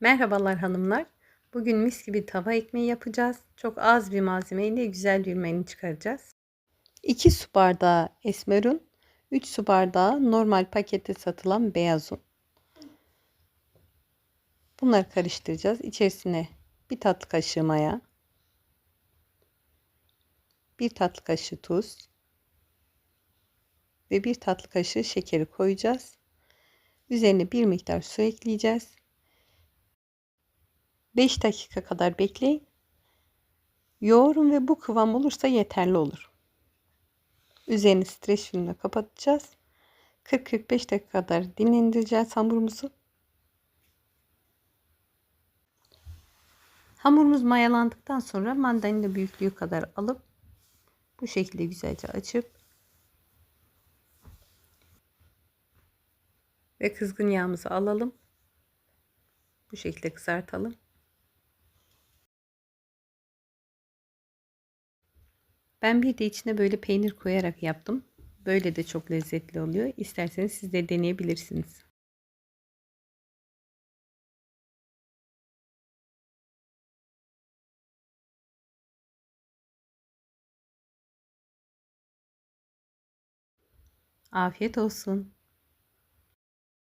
Merhabalar hanımlar. Bugün mis gibi tava ekmeği yapacağız. Çok az bir malzemeyle güzel bir menü çıkaracağız. 2 su bardağı esmer un, 3 su bardağı normal pakette satılan beyaz un. Bunları karıştıracağız. İçerisine bir tatlı kaşığı maya, bir tatlı kaşığı tuz ve bir tatlı kaşığı şekeri koyacağız. Üzerine bir miktar su ekleyeceğiz. 5 dakika kadar bekleyin. Yoğurun ve bu kıvam olursa yeterli olur. Üzerini streç filmle kapatacağız. 40-45 dakika kadar dinlendireceğiz hamurumuzu. Hamurumuz mayalandıktan sonra mandalina büyüklüğü kadar alıp bu şekilde güzelce açıp ve kızgın yağımızı alalım. Bu şekilde kızartalım. Ben bir de içine böyle peynir koyarak yaptım. Böyle de çok lezzetli oluyor. İsterseniz siz de deneyebilirsiniz. Afiyet olsun.